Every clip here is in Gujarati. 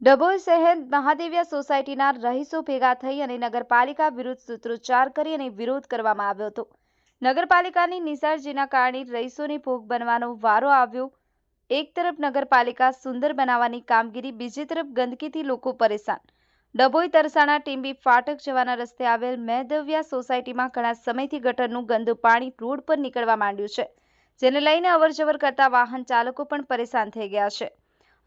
ડભોઈ શહેર મહાદેવિયા સોસાયટીના રહીશો ભેગા થઈ અને નગરપાલિકા વિરુદ્ધ સૂત્રોચ્ચાર કરી અને વિરોધ કરવામાં આવ્યો હતો. નગરપાલિકાની નિસારજીના કારણે રહીશોને ભોગ બનવાનો વારો આવ્યો. એક તરફ નગરપાલિકા સુંદર બનાવવાની કામગીરી, બીજી તરફ ગંદકીથી લોકો પરેશાન. ડભોઈ તરસાણા ટીંબી ફાટક જવાના રસ્તે આવેલ મહેદવિયા સોસાયટીમાં ઘણા સમયથી ગટરનું ગંદુ પાણી રોડ પર નીકળવા માંડ્યું છે, જેને લઈને અવરજવર કરતા વાહન ચાલકો પણ પરેશાન થઈ ગયા છે.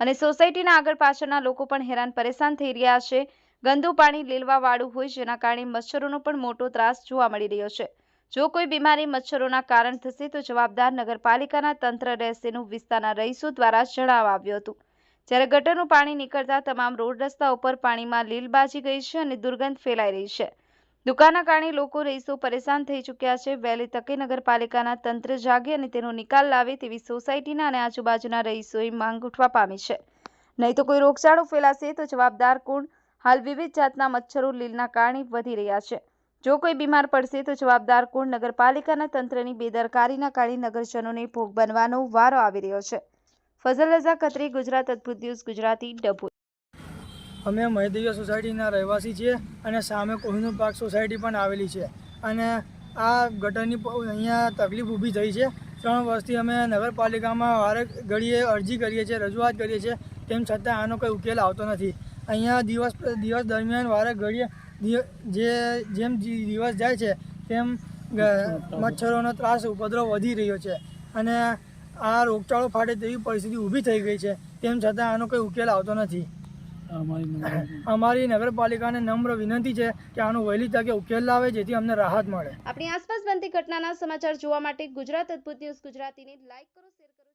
અને સોસાયટીના આગળ પાછળના લોકો પણ હેરાન પરેશાન થઈ રહ્યા છે. ગંદુ પાણી લીલવાવાળું હોય જેના કારણે મચ્છરોનો પણ મોટો ત્રાસ જોવા મળી રહ્યો છે. જો કોઈ બીમારી મચ્છરોના કારણ થશે તો જવાબદાર નગરપાલિકાના તંત્ર રહેશેનું વિસ્તારના રહીશો દ્વારા જણાવવા આવ્યું હતું. જ્યારે ગટરનું પાણી નીકળતા તમામ રોડ રસ્તા ઉપર પાણીમાં લીલ બાજી ગઈ છે અને દુર્ગંધ ફેલાઈ રહી છે. દુકાનના કારણે લોકો રહીશો પરેશાન થઈ ચૂક્યા છે. વહેલી તકે નગરપાલિકાના તંત્ર જાગે અને તેનો નિકાલ લાવે તેવી સોસાયટીના અને આજુબાજુના રહીશોએ માંગ ઉઠવા પામી છે. નહીં તો કોઈ રોગચાળો ફેલાશે તો જવાબદાર કોણ? હાલ વિવિધ જાતના મચ્છરો લીલના કારણે વધી રહ્યા છે. જો કોઈ બીમાર પડશે તો જવાબદાર કોણ? નગરપાલિકાના તંત્રની બેદરકારીના કારણે નગરજનોને ભોગ બનવાનો વારો આવી રહ્યો છે. ફઝલ રઝા ખત્રી ગુજરાત અદ્ભુત ન્યૂઝ, ગુજરાતી ડભોઈ અમે મહેદેવીય સોસાયટીના રહેવાસી છીએ અને સામે કોહિનૂર પાર્ક સોસાયટી પણ આવેલી છે. અને આ ગટરની અહીંયા તકલીફ ઊભી થઈ છે. ત્રણ વર્ષથી અમે નગરપાલિકામાં વારે ઘડીએ અરજી કરીએ છીએ, રજૂઆત કરીએ છીએ, તેમ છતાં આનો કોઈ ઉકેલ આવતો નથી. અહીંયા દિવસ દિવસ દરમિયાન વારે ઘડીએ જે, જેમ દિવસ જાય છે, તેમ મચ્છરોનો ત્રાસ, ઉપદ્રવ વધી રહ્યો છે. અને આ રોગચાળો ફાટે તેવી પરિસ્થિતિ ઊભી થઈ ગઈ છે. તેમ છતાં આનો કોઈ ઉકેલ આવતો નથી. અમારી નગરપાલિકાને નમ્ર વિનંતી છે કે આનો વહેલી તકે ઉકેલ લાવે જેથી અમને રાહત મળે. આપણી આસપાસ બનતી ઘટનાના સમાચાર જોવા માટે ગુજરાત અદ્ભુત ન્યૂઝ ગુજરાતીને લાઈક કરો શેર કરો.